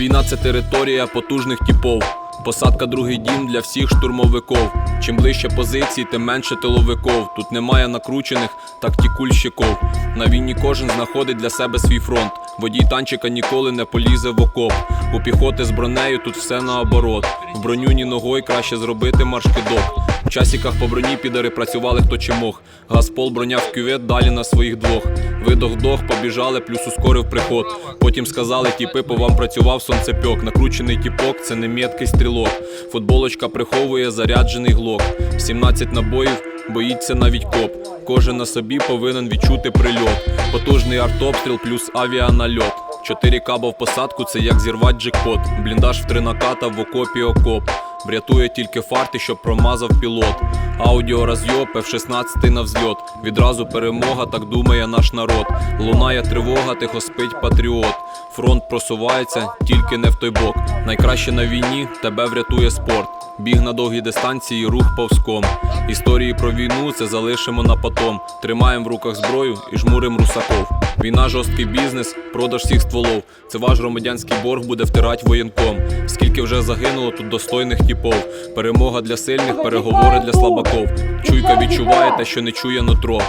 Війна це територія потужних типов. Посадка другий дім для всіх штурмовиків. Чим ближче позиції, тим менше тиловиков. Тут немає накручених тактікульщиков. На війні кожен знаходить для себе свій фронт. Водій танчика ніколи не полізе в окоп. У піхоти з бронею тут все наоборот. В броню ні ногою краще зробити маршкидок. В часіках по броні підари працювали хто чи мог. Газпол броняв кювет далі на своїх двох. Видох-вдох, побіжали, плюс ускорив приход. Потім сказали, тіпи, по вам працював сонцепьок. Накручений тіпок це не меткий стрілок. Футболочка приховує заряджений глок. 17 набоїв, боїться навіть коп. Кожен на собі повинен відчути прильот. Потужний артобстріл плюс авіанальот. 4 каба в посадку це як зірвать джекпот. Бліндаж в три наката в окопі окоп. Врятує тільки фарти, щоб промазав пілот. Аудіо розйоб, F-16 на взльот. Відразу перемога, так думає наш народ. Лунає тривога, тихо спить патріот. Фронт просувається, тільки не в той бок. Найкраще на війні тебе врятує спорт. Біг на довгій дистанції, рух повзком. Історії про війну це залишимо на потом. Тримаємо в руках зброю і жмурим русаков. Війна жорсткий бізнес, продаж всіх стволов. Це ваш громадянський борг буде втирать воєнком. Скільки вже загинуло тут достойних типов. Перемога для сильних, переговори для слабаков. Чуйка відчуває те, що не чує нутро.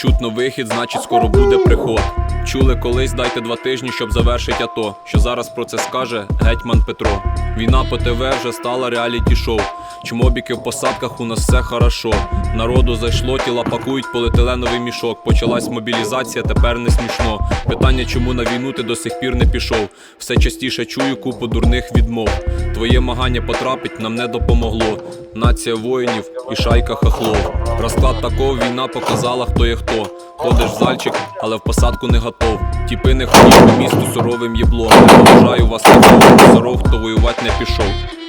Чутно вихід, значить скоро буде приход. Чули колись, дайте два тижні, щоб завершить АТО. Що зараз про це скаже гетьман Петро. Війна по ТВ вже стала реаліті шоу. Чмобіки в посадках у нас все хорошо. Народу зайшло, тіла пакують поліетиленовий мішок. Почалась мобілізація, тепер не смішно. Питання, чому на війну ти до сих пір не пішов? Все частіше чую купу дурних відмов. Твоє магання потрапить нам не допомогло. Нація воїнів і шайка хахлов. Розклад такого війна показала, хто є хто. Ходиш в зальчик, але в посадку не готов. Тіпи не ходіть по місту суровим єблом. Поважаю вас хто воювати не пішов.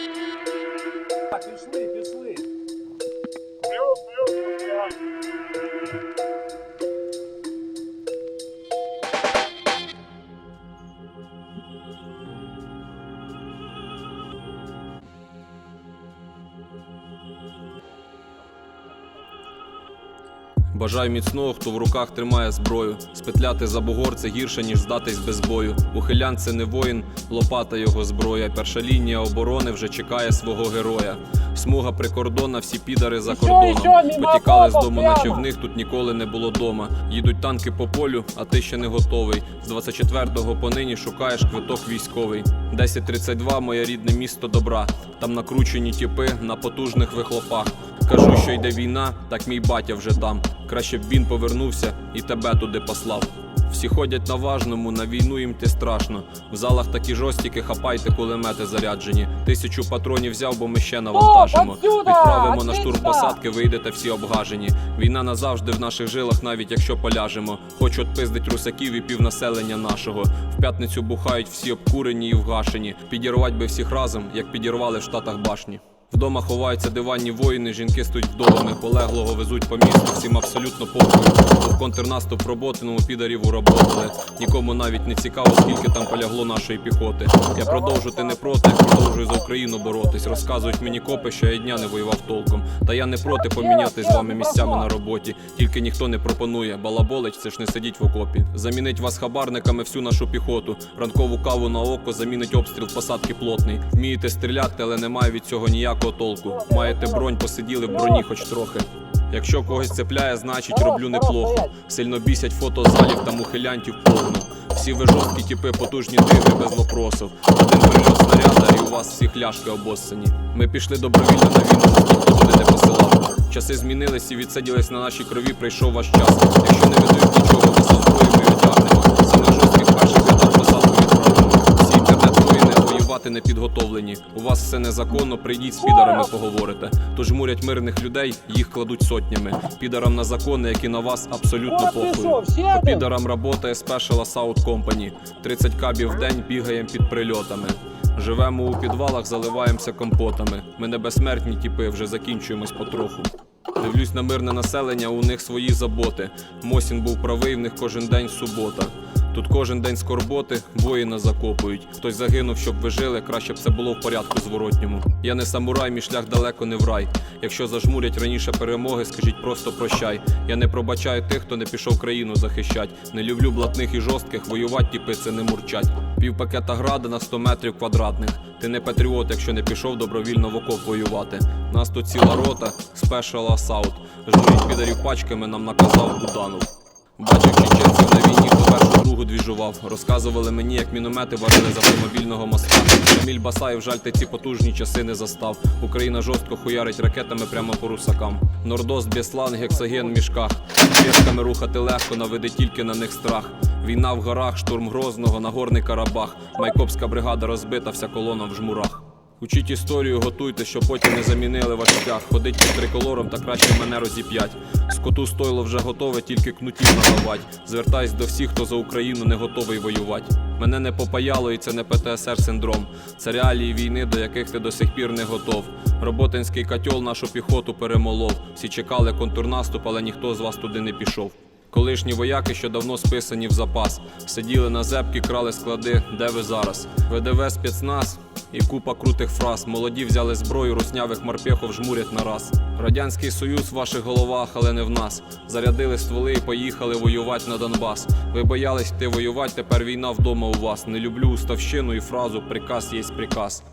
Бажаю міцного, хто в руках тримає зброю. Спетляти за бугор це гірше, ніж здатись без бою. Ухилян це не воїн, лопата його зброя. Перша лінія оборони вже чекає свого героя. Смуга прикордонна, всі підари за кордоном. Потікали з дому, наче в них тут ніколи не було дома. Їдуть танки по полю, а ти ще не готовий. З 24-го по нині шукаєш квиток військовий. 10.32 моє рідне місто добра. Там накручені тіпи на потужних вихлопах. Кажу, що йде війна, так мій батя вже там. Краще б він повернувся і тебе туди послав. Всі ходять на важному, на війну їм ти страшно. В залах такі жорстіки, хапайте кулемети заряджені. Тисячу патронів взяв, бо ми ще навантажимо. Відправимо на штурм посадки, вийдете всі обгажені. Війна назавжди в наших жилах, навіть якщо поляжемо. Хочу отпиздить русаків і півнаселення нашого. В п'ятницю бухають всі обкурені і вгашені. Підірвать би всіх разом, як підірвали в штатах башні. Вдома ховаються диванні воїни, жінки стоять вдовами, полеглого везуть по місту, всім абсолютно похуй. В контрнаступ роботиному підарів уработали. Нікому навіть не цікаво, скільки там полягло нашої піхоти. Я продовжу ти не проти, продовжую за Україну боротись. Розказують мені копи, що я дня не воював толком. Та я не проти помінятись з вами місцями на роботі. Тільки ніхто не пропонує. Балаболич, це ж не сидіть в окопі. Замінить вас хабарниками всю нашу піхоту. Ранкову каву на око замінить обстріл посадки плотний. Вмієте стріляти, але немає від цього ніякого толку. Маєте бронь, посиділи в броні хоч трохи. Якщо когось цепляє, значить роблю неплохо. Сильно бісять фото залів та мухилянтів повно. Всі ви жорсткі тіпи, потужні тигри без вопросов. Один прильот снаряда і у вас всі хляшки обоссані. Ми пішли добровільно на війну, ніхто туди не посилав. Часи змінились і відсиділись на нашій крові, прийшов ваш час. Якщо не видають нічого, ми зі зброєю ми одягнемо. Самих жорстких перших рядах посадку відправимо. Всі інтернет-воїни не підготовлені. У вас все незаконно, прийдіть з підарами поговорите. Тож мурять мирних людей, їх кладуть сотнями. Підарам на закони, які на вас абсолютно похуй. По підарам работає Special Assault Company. 30 кабів в день бігаємо під прильотами. Живемо у підвалах, заливаємося компотами. Ми не безсмертні тіпи, вже закінчуємось потроху. Дивлюсь на мирне населення, у них свої заботи. Мосін був правий, в них кожен день субота. Тут кожен день скорботи, воїна закопують. Хтось загинув, щоб ви жили, краще б це було в порядку зворотньому. Я не самурай, мій шлях далеко не в рай. Якщо зажмурять раніше перемоги, скажіть просто прощай. Я не пробачаю тих, хто не пішов країну захищать. Не люблю блатних і жорстких, воювати тіпи це не мурчать. Пів пакета града на 100 метрів квадратних. Ти не патріот, якщо не пішов добровільно в окоп воювати. Нас тут ціла рота, спешал асаут. Жмуріть підарів пачками, нам наказав Буданов. Бачив чеченців першу другу двіжував. Розказували мені, як міномети варили з автомобільного моста. Шаміль Басаєв, жаль, ти ці потужні часи не застав. Україна жорстко хуярить ракетами прямо по русакам. Нордост, Беслан, гексоген в мішках. Пішками рухати легко, наведе тільки на них страх. Війна в горах, штурм Грозного, Нагорний Карабах. Майкопська бригада розбита, вся колона в жмурах. Учіть історію, готуйте, щоб потім не замінили ваш шлях. Ходить під триколором, та краще мене розіп'ять. Скоту стойло вже готове, тільки кнутів наливать. Звертаюсь до всіх, хто за Україну не готовий воювати. Мене не попаяло і це не ПТСР синдром. Це реалії війни, до яких ти до сих пір не готов. Роботинський котел нашу піхоту перемолов. Всі чекали контрнаступ, але ніхто з вас туди не пішов. Колишні вояки, що давно списані в запас, сиділи на зепки, крали склади. Де ви зараз? ВДВ спецназ і купа крутих фраз. Молоді взяли зброю, руснявих морпехов жмурять на раз. Радянський Союз в ваших головах, але не в нас. Зарядили стволи і поїхали воювати на Донбас. Ви боялись йти воювати, тепер війна вдома у вас. Не люблю уставщину і фразу Приказ є приказ.